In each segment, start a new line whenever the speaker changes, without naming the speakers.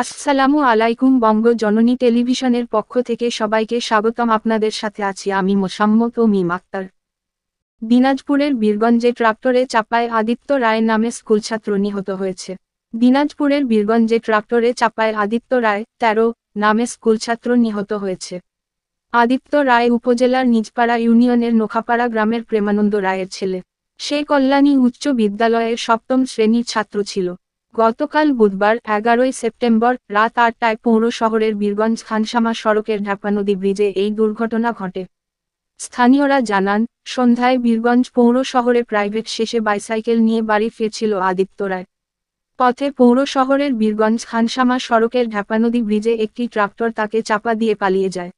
আসসালামু আলাইকুম বঙ্গ জননী টেলিভিশনের পক্ষ থেকে সবাইকে স্বাগতম। আপনাদের সাথে আছি আমি মোসাম্মত ও মিম আক্তার। দিনাজপুরের বীরগঞ্জে ট্রাক্টরে চাপায় আদিত্য রায় নামে স্কুলছাত্র নিহত হয়েছে। দিনাজপুরের বীরগঞ্জে ট্রাক্টরে চাপায় আদিত্য রায় তেরো নামে স্কুলছাত্র নিহত হয়েছে। আদিত্য রায় উপজেলার নিজপাড়া ইউনিয়নের নোখাপাড়া গ্রামের প্রেমানন্দ রায়ের ছেলে। সে কল্যাণী উচ্চ বিদ্যালয়ের সপ্তম শ্রেণির ছাত্র ছিল। গতকাল বুধবার এগারোই সেপ্টেম্বর রাত আটটায় পৌর শহরের বীরগঞ্জ খানসামা সড়কের ঢাকা নদী ব্রিজে এই দুর্ঘটনা ঘটে। স্থানীয়রা জানান, সন্ধ্যায় বীরগঞ্জ পৌর শহরে প্রাইভেট শেষে বাইসাইকেল নিয়ে বাড়ি ফিরছিল আদিত্য রায় পথে পৌর শহরের বীরগঞ্জ খানসামা সড়কের ঢাপানদী ব্রিজে একটি ট্রাক্টর তাকে চাপা দিয়ে পালিয়ে যায়।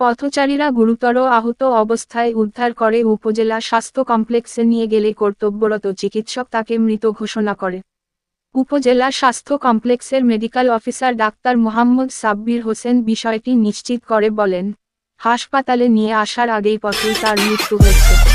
পথচারীরা গুরুতর আহত অবস্থায় উদ্ধার করে উপজেলা স্বাস্থ্য কমপ্লেক্সে নিয়ে গেলে কর্তব্যরত চিকিৎসক তাকে মৃত ঘোষণা করে। উপজেলা স্বাস্থ্য কমপ্লেক্সের medical officer doctor Mohammad Sabbir Hossain বিষয়টি নিশ্চিত করে বলেন হাসপাতালে নিয়ে আসার আগেই পথেই তার মৃত্যু হয়েছে।